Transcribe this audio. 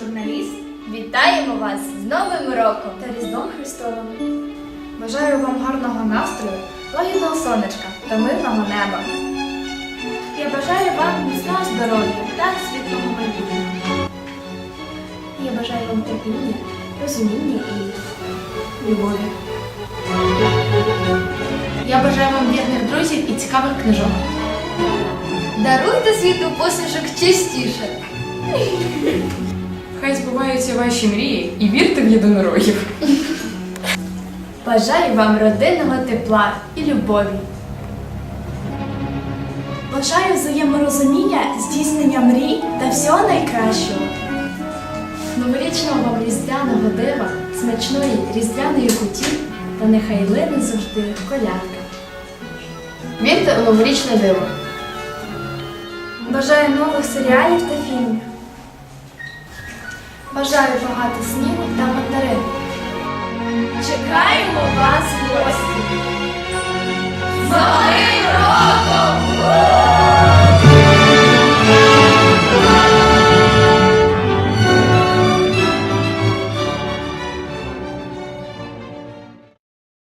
журналіст Вітаємо вас з Новим роком! та Різдвом Христовим. Бажаю вам гарного настрою, лагідного сонечка та мирного неба. Я бажаю вам міцного здоров'я та світлого майбутнього. Я бажаю вам терпіння, розуміння і любові. Я бажаю вам вірних друзів і цікавих книжок. Даруйте світу посмішок частіше! Хай збуваються ваші мрії і вірте в єдинорогів. Бажаю вам родинного тепла і любові. Бажаю взаєморозуміння, здійснення мрій та всього найкращого. Новорічного вам різдвяного дива, смачної різдвяної куті та нехай лине завжди колядка. Вірте у новорічне диво. Бажаю нових серіалів та фільмів. Бажаю багато снігу та мандарин. Чекаємо вас в гості.